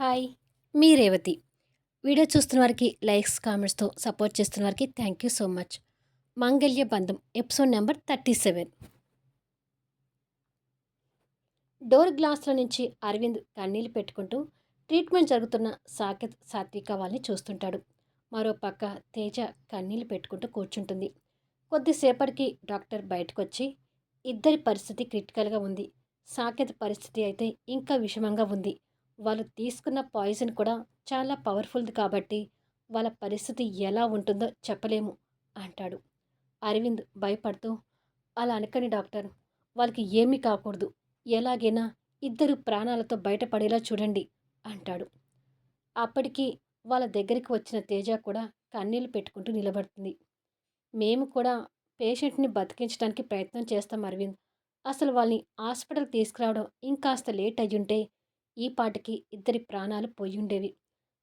Hi. మీ Revathi. Video చూస్తున్న వారికి likes కామెంట్స్తో support చేస్తున్న వారికి thank you so much. Mangalya Bandham episode number thirty seven. Door గ్లాస్లో నుంచి అరవింద్ కన్నీళ్ళు పెట్టుకుంటూ ట్రీట్మెంట్ జరుగుతున్న సాకేత్ సాత్విక వాళ్ళని చూస్తుంటాడు. మరో పక్క తేజ కన్నీళ్ళు పెట్టుకుంటూ కూర్చుంటుంది. కొద్దిసేపటికి డాక్టర్ బయటకు వచ్చి ఇద్దరి పరిస్థితి క్రిటికల్గా ఉంది. సాకేత్ పరిస్థితి అయితే ఇంకా విషమంగా ఉంది. వాళ్ళు తీసుకున్న పాయిజన్ కూడా చాలా పవర్ఫుల్ది కాబట్టి వాళ్ళ పరిస్థితి ఎలా ఉంటుందో చెప్పలేము అంటాడు. అరవింద్ భయపడుతూ అలా అనకని డాక్టర్. వాళ్ళకి ఏమీ కాకూడదు. ఎలాగైనా ఇద్దరు ప్రాణాలతో బయటపడేలా చూడండి అంటాడు. అప్పటికి వాళ్ళ దగ్గరికి వచ్చిన తేజ కూడా కన్నీళ్ళు పెట్టుకుంటూ నిలబడుతుంది. మేము కూడా పేషెంట్ని బతికించడానికి ప్రయత్నం చేస్తాం అరవింద్. అసలు వాళ్ళని హాస్పిటల్ తీసుకురావడం ఇంకాస్త లేట్ అయ్యుంటే ఈ పాటికి ఇద్దరి ప్రాణాలు పోయుండేవి.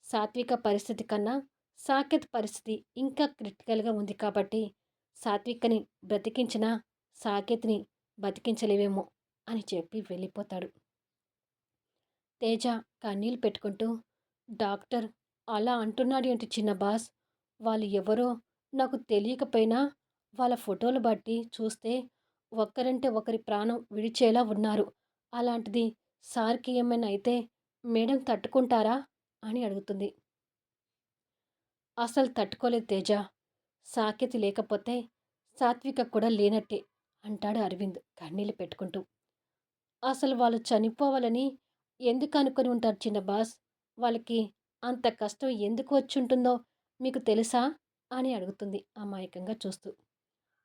సాత్విక పరిస్థితి కన్నా సాకేత్ పరిస్థితి ఇంకా క్రిటికల్గా ఉంది కాబట్టి సాత్వికని బ్రతికించినా సాకేత్ని బతికించలేవేమో అని చెప్పి వెళ్ళిపోతాడు. తేజ కన్నీళ్ళు పెట్టుకుంటూ డాక్టర్ అలా అంటున్నాడు ఏంటి చిన్న బాస్? వాళ్ళు ఎవరో నాకు తెలియకపోయినా వాళ్ళ ఫోటోలు బట్టి చూస్తే ఒక్కరంటే ఒకరి ప్రాణం విడిచేలా ఉన్నారు. అలాంటిది సార్కి ఏమైనా అయితే మేడం తట్టుకుంటారా? అని అడుగుతుంది. అసలు తట్టుకోలేదు తేజ. సాకెతి లేకపోతే సాత్విక కూడా లేనట్టే అంటాడు అరవింద్ కన్నీళ్ళు పెట్టుకుంటూ. అసలు వాళ్ళు చనిపోవాలని ఎందుకు అనుకుని ఉంటారు చిన్న బాస్? వాళ్ళకి అంత కష్టం ఎందుకు వచ్చి ఉంటుందో మీకు తెలుసా? అని అడుగుతుంది అమాయకంగా చూస్తూ.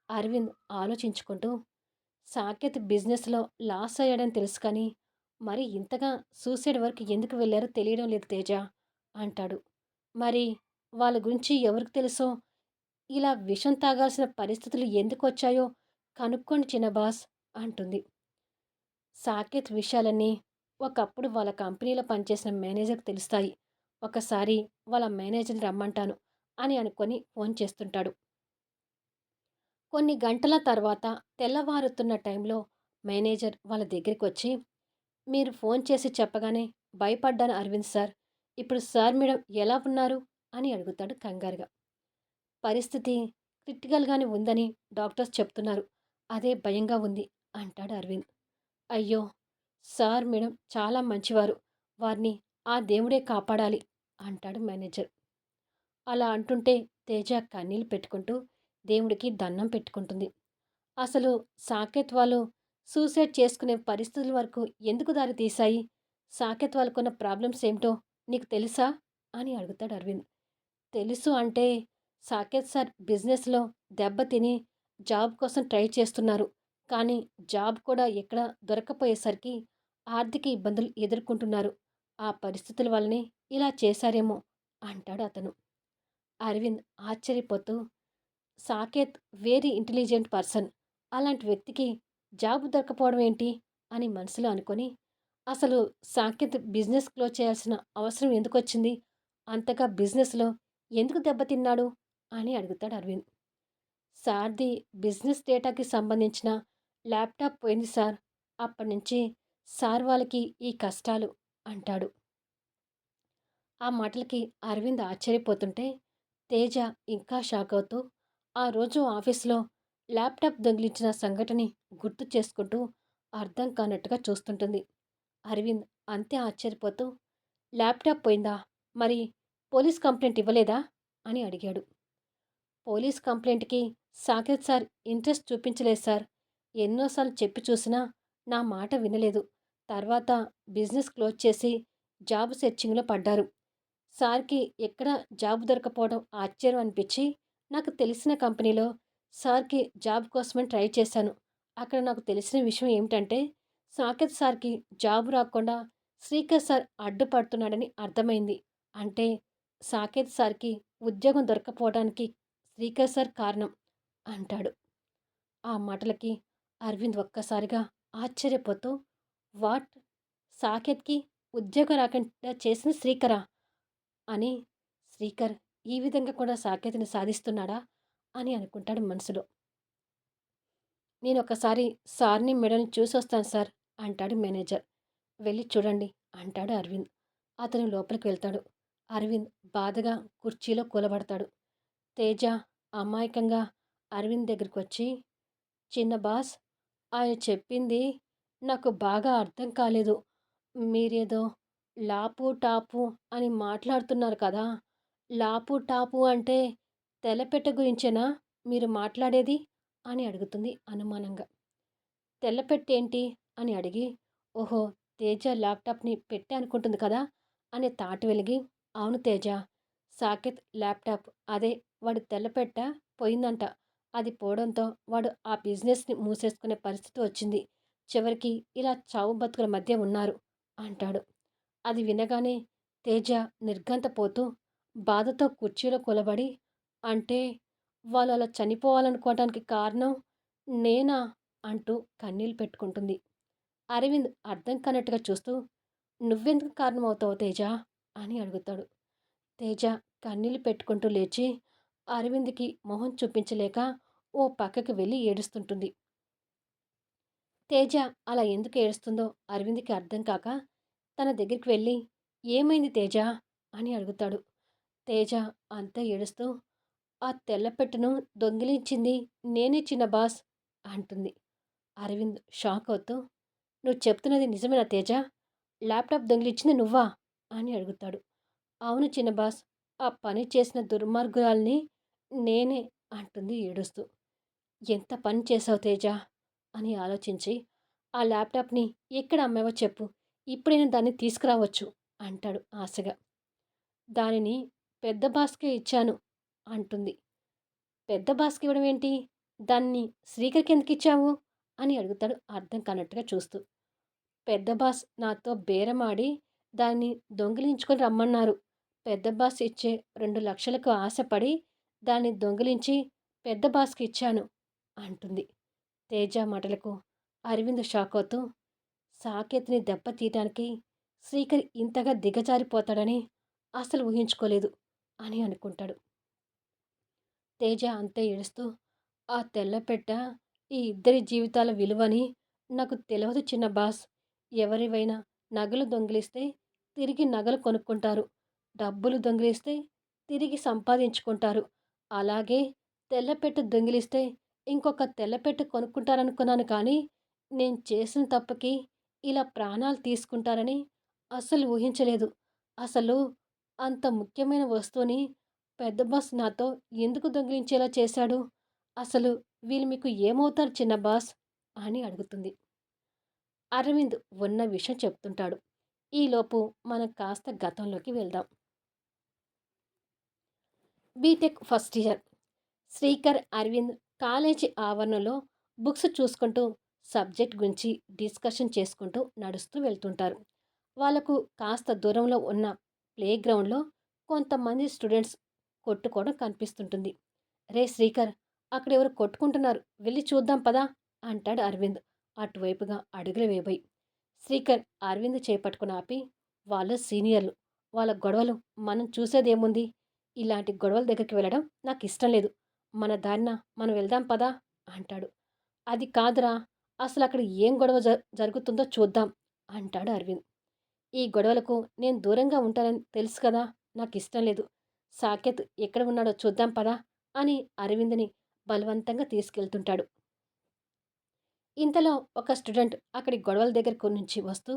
అరవింద్ ఆలోచించుకుంటూ సాకేత్ బిజినెస్లో లాస్ అయ్యాడని తెలుసు కానీ మరి ఇంతగా సూసైడ్ వరకు ఎందుకు వెళ్ళారో తెలియడం లేదు తేజ అంటాడు. మరి వాళ్ళ గురించి ఎవరికి తెలుసో? ఇలా విషం తాగాల్సిన పరిస్థితులు ఎందుకు వచ్చాయో కనుక్కోండి చిన్న బాస్ అంటుంది. సాకేత్ విషయాలన్నీ ఒకప్పుడు వాళ్ళ కంపెనీలో పనిచేసిన మేనేజర్కి తెలుస్తాయి. ఒకసారి వాళ్ళ మేనేజర్ని రమ్మంటాను అని అనుకొని ఫోన్ చేస్తుంటాడు. కొన్ని గంటల తర్వాత తెల్లవారుతున్న టైంలో మేనేజర్ వాళ్ళ దగ్గరికి వచ్చి మీరు ఫోన్ చేసి చెప్పగానే భయపడ్డాను అరవింద్ సార్. ఇప్పుడు సార్ మేడం ఎలా ఉన్నారు? అని అడుగుతాడు కంగారుగా. పరిస్థితి క్రిటికల్గానే ఉందని డాక్టర్స్ చెప్తున్నారు. అదే భయంగా ఉంది అంటాడు అరవింద్. అయ్యో! సార్ మేడం చాలా మంచివారు. వారిని ఆ దేవుడే కాపాడాలి అంటాడు మేనేజర్. అలా అంటుంటే తేజ కన్నీళ్ళు పెట్టుకుంటూ దేవుడికి దండం పెట్టుకుంటుంది. అసలు సాకేత్ వాళ్ళు సూసైడ్ చేసుకునే పరిస్థితుల వరకు ఎందుకు దారి తీశాయి? సాకేత్ వాళ్ళకున్న ప్రాబ్లమ్స్ ఏమిటో నీకు తెలుసా? అని అడుగుతాడు అరవింద్. తెలుసు అంటే సాకేత్ సార్ బిజినెస్లో దెబ్బతిని జాబ్ కోసం ట్రై చేస్తున్నారు. కానీ జాబ్ కూడా ఎక్కడ దొరకపోయేసరికి ఆర్థిక ఇబ్బందులు ఎదుర్కొంటున్నారు. ఆ పరిస్థితుల వల్లనే ఇలా చేశారేమో అంటాడు అతను. అరవింద్ ఆశ్చర్యపోతూ సాకేత్ వెరీ ఇంటెలిజెంట్ పర్సన్ అలాంటి వ్యక్తికి జాబ్ దొరకపోవడం ఏంటి? అని మనసులో అనుకొని అసలు సాకేత్ బిజినెస్ క్లోజ్ చేయాల్సిన అవసరం ఎందుకు వచ్చింది అంతగా బిజినెస్లో ఎందుకు దెబ్బతిన్నాడు అని అడుగుతాడు అరవింద్. సార్ది బిజినెస్ డేటాకి సంబంధించిన ల్యాప్టాప్ పోయింది సార్. అప్పటి నుంచి సార్ వాళ్ళకి ఈ కష్టాలు అంటాడు. ఆ మాటలకి అరవింద్ ఆశ్చర్యపోతుంటే తేజ ఇంకా షాక్ అవుతూ ఆ రోజు ఆఫీస్లో ల్యాప్టాప్ దొంగిలించిన సంఘటని గుర్తు చేసుకుంటూ అర్థం కానట్టుగా చూస్తుంటుంది. అరవింద్ అంతే ఆశ్చర్యపోతూ ల్యాప్టాప్ పోయిందా? మరి పోలీస్ కంప్లైంట్ ఇవ్వలేదా? అని అడిగాడు. పోలీస్ కంప్లైంట్కి సాకేత్ సార్ ఇంట్రెస్ట్ చూపించలేదు సార్. ఎన్నోసార్లు చెప్పి చూసినా నా మాట వినలేదు. తర్వాత బిజినెస్ క్లోజ్ చేసి జాబ్ సెర్చింగ్లో పడ్డారు. సార్కి ఎక్కడ జాబ్ దొరకపోవడం ఆశ్చర్యం అనిపించి నాకు తెలిసిన కంపెనీలో సార్కి జాబ్ కోసమని ట్రై చేశాను. అక్కడ నాకు తెలిసిన విషయం ఏమిటంటే సాకేత్ సార్కి జాబ్ రాకుండా శ్రీకర్ సార్ అడ్డుపడుతున్నాడని అర్థమైంది. అంటే సాకేత్ సార్కి ఉద్యోగం దొరకపోవడానికి శ్రీకర్ సార్ కారణం అంటాడు. ఆ మాటలకి అరవింద్ ఒక్కసారిగా ఆశ్చర్యపోతూ వాట్? సాకేత్కి ఉద్యోగం రాకుండా చేసిన శ్రీకరా? అని శ్రీకర్ ఈ విధంగా కూడా సాకేత్ని సాధిస్తున్నాడా? అని అనుకుంటాడు మనసులో. నేను ఒకసారి సార్ని మెడల్ని చూసి వస్తాను సార్ అంటాడు మేనేజర్. వెళ్ళి చూడండి అంటాడు అరవింద్. అతను లోపలికి వెళ్తాడు. అరవింద్ బాధగా కుర్చీలో కూలబడతాడు. తేజ అమాయకంగా అరవింద్ దగ్గరికి వచ్చి చిన్న బాస్ ఆయన చెప్పింది నాకు బాగా అర్థం కాలేదు. మీరేదో లాపు టాపు అని మాట్లాడుతున్నారు కదా. లాపు టాపు అంటే తెల్లపెట్ట గురించేనా మీరు మాట్లాడేది? అని అడుగుతుంది అనుమానంగా. తెల్లపెట్టేంటి? అని అడిగి ఓహో తేజ ల్యాప్టాప్ని పెట్టే అనుకుంటుంది కదా? అనే తాటి వెలిగి అవును తేజ సాకేత్ ల్యాప్టాప్ అదే వాడు తెల్లపెట్ట పోయిందంట. అది పోవడంతో వాడు ఆ బిజినెస్ని మూసేసుకునే పరిస్థితి వచ్చింది. చివరికి ఇలా చావు బతుకుల మధ్య ఉన్నారు అంటాడు. అది వినగానే తేజ నిర్గంతపోతూ బాధతో కుర్చీలో కొలబడి అంటే వాళ్ళు అలా చనిపోవాలనుకోవటానికి కారణం నేనా? అంటూ కన్నీళ్ళు పెట్టుకుంటుంది. అరవింద్ అర్థం కానట్టుగా చూస్తూ నువ్వెందుకు కారణమవుతావు తేజ? అని అడుగుతాడు. తేజ కన్నీళ్ళు పెట్టుకుంటూ లేచి అరవింద్కి మొహం చూపించలేక ఓ పక్కకి వెళ్ళి ఏడుస్తుంటుంది. తేజ అలా ఎందుకు ఏడుస్తుందో అరవింద్కి అర్థం కాక తన దగ్గరికి వెళ్ళి ఏమైంది తేజ? అని అడుగుతాడు. తేజ అంతా ఏడుస్తూ ఆ తెల్లపెట్టను దొంగిలించింది నేనే చిన్న బాస్ అంటుంది. అరవింద్ షాక్ అవుతూ నువ్వు చెప్తున్నది నిజమేనా తేజ? ల్యాప్టాప్ దొంగిలించింది నువ్వా? అని అడుగుతాడు. అవును చిన్న బాస్ ఆ పని చేసిన దుర్మార్గురాల్ని నేనే అంటుంది ఏడుస్తూ. ఎంత పని చేసావు తేజ? అని ఆలోచించి ఆ ల్యాప్టాప్ని ఎక్కడ అమ్మావో చెప్పు ఇప్పుడైనా దాన్ని తీసుకురావచ్చు అంటాడు ఆశగా. దానిని పెద్ద బాస్కే ఇచ్చాను అంటుంది. పెద్ద బాస్కి ఇవ్వడం ఏంటి? దాన్ని శ్రీకర్కి ఎందుకు ఇచ్చావు అని అడుగుతాడు అర్థం కానట్టుగా చూస్తూ. పెద్ద బాస్ నాతో బేరమాడి దాన్ని దొంగిలించుకొని రమ్మన్నారు. పెద్ద బాస్ ఇచ్చే రెండు లక్షలకు ఆశపడి దాన్ని దొంగిలించి పెద్ద బాస్కి ఇచ్చాను అంటుంది. తేజ మాటలకు అరవింద్ షాక్ అవుతూ సాకేత్ని దెబ్బతీయటానికి శ్రీకర్ ఇంతగా దిగజారిపోతాడని అసలు ఊహించుకోలేదు అని అనుకుంటాడు. తేజ అంతే ఏడుస్తూ ఆ తెల్లపెట్ట ఈ ఇద్దరి జీవితాల విలువని నాకు తెలియదు చిన్న బాస్. ఎవరివైనా నగలు దొంగిలిస్తే తిరిగి నగలు కొనుక్కుంటారు. డబ్బులు దొంగిలిస్తే తిరిగి సంపాదించుకుంటారు. అలాగే తెల్లపెట్ట దొంగిలిస్తే ఇంకొక తెల్లపెట్ట కొనుక్కుంటారనుకున్నాను కానీ నేను చేసిన తప్పుకి ఇలా ప్రాణాలు తీసుకుంటారని అసలు ఊహించలేదు. అసలు అంత ముఖ్యమైన వస్తువుని పెద్ద బాస్ నాతో ఎందుకు దొంగిలించేలా చేశాడు? అసలు వీళ్ళు మీకు ఏమవుతారు చిన్న బాస్ అని అడుగుతుంది. అరవింద్ ఉన్న విషయం చెప్తుంటాడు. ఈలోపు మనం కాస్త గతంలోకి వెళ్దాం. B Tech first year. Srikar Aravind college ఆవరణలో బుక్స్ చూసుకుంటూ సబ్జెక్ట్ గురించి డిస్కషన్ చేసుకుంటూ నడుస్తూ వెళ్తుంటారు. వాళ్ళకు కాస్త దూరంలో ఉన్న ప్లేగ్రౌండ్లో కొంతమంది స్టూడెంట్స్ కొట్టుకోవడం కనిపిస్తుంటుంది. రే శ్రీకర్ అక్కడ ఎవరు కొట్టుకుంటున్నారు. వెళ్ళి చూద్దాం పదా అంటాడు అరవింద్ అటువైపుగా అడుగులు వేయబోయి. శ్రీకర్ అరవింద్ చేపట్టుకుని ఆపి వాళ్ళు సీనియర్లు. వాళ్ళ గొడవలు మనం చూసేదేముంది? ఇలాంటి గొడవల దగ్గరికి వెళ్ళడం నాకు ఇష్టం లేదు. మన దారిన మనం వెళ్దాం పదా అంటాడు. అది కాదురా. అసలు అక్కడ ఏం గొడవ జరుగుతుందో చూద్దాం అంటాడు అరవింద్. ఈ గొడవలకు నేను దూరంగా ఉంటానని తెలుసు కదా. నాకు ఇష్టం లేదు. సాకేత్ ఎక్కడ ఉన్నాడో చూద్దాం పదా అని అరవింద్ని బలవంతంగా తీసుకెళ్తుంటాడు. ఇంతలో ఒక స్టూడెంట్ అక్కడి గొడవల దగ్గరకు నుంచి వస్తూ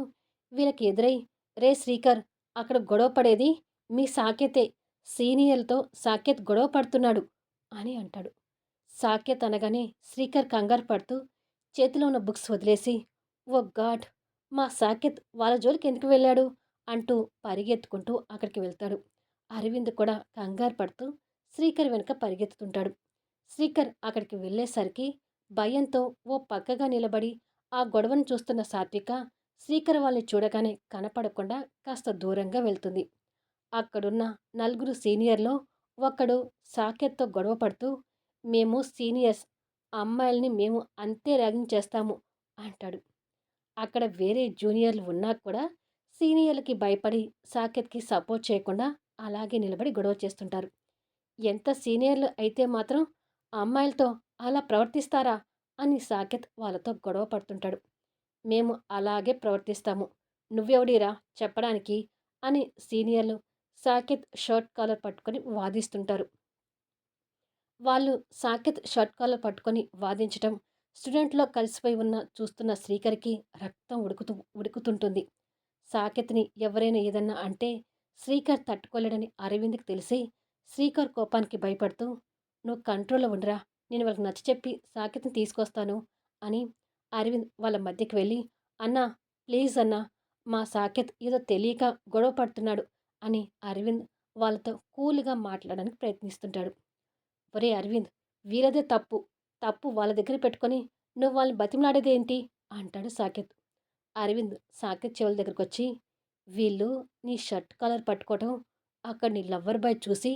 వీళ్ళకి ఎదురై రే శ్రీకర్ అక్కడ గొడవ పడేది మీ సాకేతే సీనియర్లతో సాకేత్ గొడవ పడుతున్నాడు అని అంటాడు. సాకేత్ అనగానే శ్రీకర్ కంగారు పడుతూ చేతిలో ఉన్న బుక్స్ వదిలేసి ఓ గాడ్ మా సాకేత్ వాళ్ళ జోలికి ఎందుకు వెళ్ళాడు? అంటూ పరిగెత్తుకుంటూ అక్కడికి వెళ్తాడు. అరవింద్ కూడా కంగారు పడుతూ శ్రీకర్ వెనుక పరిగెత్తుతుంటాడు. శ్రీకర్ అక్కడికి వెళ్ళేసరికి భయంతో ఓ పక్కగా నిలబడి ఆ గొడవను చూస్తున్న సాత్విక శ్రీకర్ వాళ్ళని చూడగానే కనపడకుండా కాస్త దూరంగా వెళ్తుంది. అక్కడున్న నలుగురు సీనియర్లో ఒకడు సాకెత్తో గొడవ పడుతూ మేము సీనియర్స్ అమ్మాయిల్ని మేము అంతే ర్యాగింగ్ చేస్తాము అంటాడు. అక్కడ వేరే జూనియర్లు ఉన్నా కూడా సీనియర్లకి భయపడి సాకెత్కి సపోర్ట్ చేయకుండా అలాగే నిలబడి గొడవ చేస్తుంటారు. ఎంత సీనియర్లు అయితే మాత్రం అమ్మాయిలతో అలా ప్రవర్తిస్తారా అని సాకేత్ వాళ్ళతో గొడవ పడుతుంటాడు. మేము అలాగే ప్రవర్తిస్తాము. నువ్వెవడీరా చెప్పడానికి అని సీనియర్లు సాకేత్ షర్ట్ కాలర్ పట్టుకొని వాదిస్తుంటారు. వాళ్ళు సాకేత్ షర్ట్ కాలర్ పట్టుకొని వాదించటం స్టూడెంట్లో కలిసిపోయి ఉన్న చూస్తున్న శ్రీకర్కి రక్తం ఉడుకుతూ ఉడుకుతుంటుంది. సాకేత్ని ఎవరైనా ఏదన్నా అంటే శ్రీకర్ తట్టుకోలేడని అరవింద్కి తెలిసి శ్రీకర్ కోపానికి భయపడుతూ నువ్వు కంట్రోల్లో ఉండరా? నేను వాళ్ళకి నచ్చ చెప్పి సాకిత్ని తీసుకొస్తాను అని అరవింద్ వాళ్ళ మధ్యకి వెళ్ళి అన్నా ప్లీజ్ అన్నా మా సాకేత్ ఏదో తెలియక గొడవ పడుతున్నాడు అని అరవింద్ వాళ్ళతో కూల్గా మాట్లాడడానికి ప్రయత్నిస్తుంటాడు. ఒరే అరవింద్ వీరదే తప్పు. తప్పు వాళ్ళ దగ్గర పెట్టుకొని నువ్వు వాళ్ళని బతిమలాడేది ఏంటి అంటాడు సాకేత్. అరవింద్ సాకేత్ చెవుల దగ్గరకు వచ్చి వీళ్ళు నీ షర్ట్ కలర్ పట్టుకోవటం అక్కడ నీ లవ్వర్ బాయ్ చూసి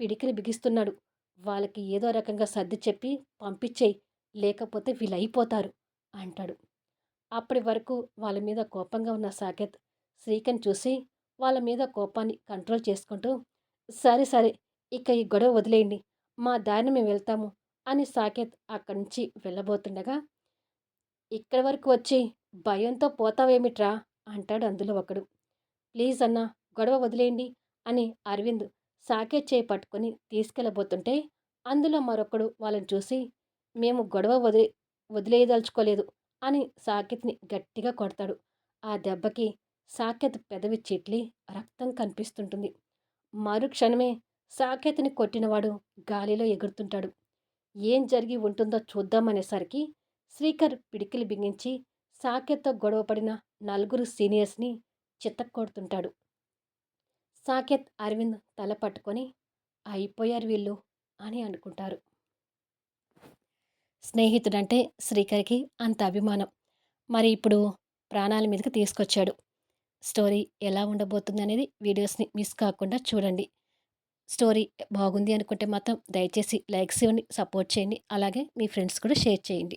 పిడికిలి బిగిస్తున్నాడు. వాళ్ళకి ఏదో రకంగా సర్ది చెప్పి పంపించేయి లేకపోతే వీళ్ళు అయిపోతారు అంటాడు. అప్పటి వరకు వాళ్ళ మీద కోపంగా ఉన్న సాకేత్ శ్రీకని చూసి వాళ్ళ మీద కోపాన్ని కంట్రోల్ చేసుకుంటూ సరే సరే ఇక ఈ గొడవ వదిలేయండి మా దారిని మేము వెళ్తాము అని సాకేత్ అక్కడి నుంచి వెళ్ళబోతుండగా ఇక్కడి వరకు వచ్చి భయంతో పోతావేమిట్రా? అంటాడు అందులో ఒకడు. ప్లీజ్ అన్నా గొడవ వదిలేయండి అని అరవింద్ సాకేత్ చేయి పట్టుకొని తీసుకెళ్ళబోతుంటే అందులో మరొకడు వాళ్ళని చూసి మేము గొడవ వదిలే వదిలేయదలుచుకోలేదు అని సాకేత్ని గట్టిగా కొడతాడు. ఆ దెబ్బకి సాకేత్ పెదవి చిట్లి రక్తం కనిపిస్తుంటుంది. మరుక్షణమే సాకేత్ని కొట్టినవాడు గాలిలో ఎగురుతుంటాడు. ఏం జరిగి ఉంటుందో చూద్దామనేసరికి శ్రీకర్ పిడికిలు బిగించి సాకేత్తో గొడవపడిన నలుగురు సీనియర్స్ని చిత్తక్కొడుతుంటాడు. సాకేత్ అరవింద్ తల పట్టుకొని అయిపోయారు వీళ్ళు అని అనుకుంటారు. స్నేహితుడంటే శ్రీకర్కి అంత అభిమానం. మరి ఇప్పుడు ప్రాణాల మీదకి తీసుకొచ్చాడు. స్టోరీ ఎలా ఉండబోతుంది అనేది వీడియోస్ని మిస్ కాకుండా చూడండి. స్టోరీ బాగుంది అనుకుంటే మాత్రం దయచేసి లైక్స్ ఇవ్వండి సపోర్ట్ చేయండి. అలాగే మీ ఫ్రెండ్స్ కూడా షేర్ చేయండి.